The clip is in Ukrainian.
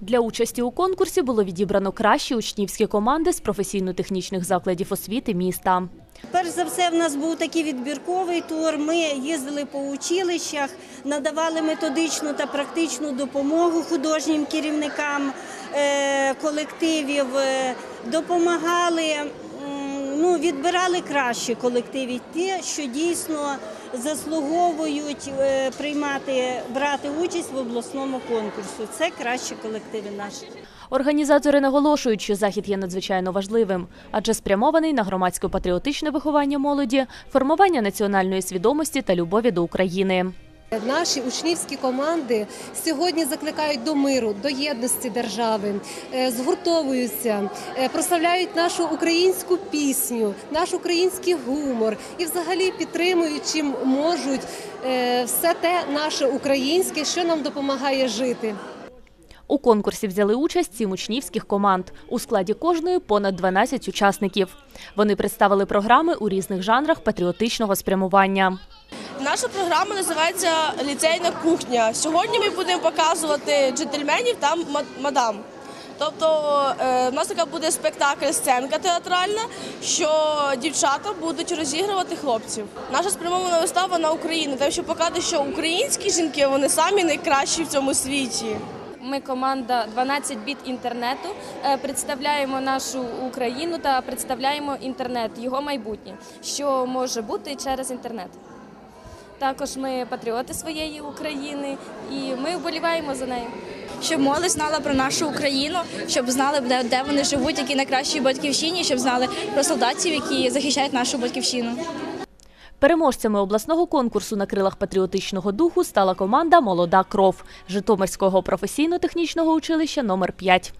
Для участі у конкурсі було відібрано кращі учнівські команди з професійно-технічних закладів освіти міста. Перш за все, в нас був такий відбірковий тур. Ми їздили по училищах, надавали методичну та практичну допомогу художнім керівникам е, колективів, е, допомагали, ну, відбирали кращі колективи, ті, що дійсно заслуговують е, приймати, брати участь в обласному конкурсі. Це кращі колективи наші. Організатори наголошують, що захід є надзвичайно важливим, адже спрямований на громадсько-патріотичне виховання молоді, формування національної свідомості та любові до України. Наші учнівські команди сьогодні закликають до миру, до єдності держави, е, згуртовуються, е, прославляють нашу українську пісню, наш український гумор і, взагалі, підтримують чим можуть е, все те наше українське, що нам допомагає жити. У конкурсі взяли участь сім учнівських команд. У складі кожної понад 12 учасників. Вони представили програми у різних жанрах патріотичного спрямування. Наша програма називається Ліцейна кухня. Сьогодні ми будемо показувати джентльменів та мадам. Тобто е, в нас така буде спектакль сценка театральна, що дівчата будуть розігрувати хлопців. Наша спрямована вистава на Україну, тим, щоб показати, що українські жінки вони самі найкращі в цьому світі. Ми команда 12 біт інтернету. е, Представляємо нашу Україну та представляємо інтернет, його майбутнє, що може бути через інтернет. Також ми патріоти своєї України і ми вболіваємо за нею. щоб молодь знала про нашу Україну, щоб знали, де, де вони живуть, які найкращій батьківщині, щоб знали про солдатів, які захищають нашу батьківщину. Переможцями обласного конкурсу на крилах патріотичного духу стала команда Молода кров Житомирського професійно-технічного училища номер 5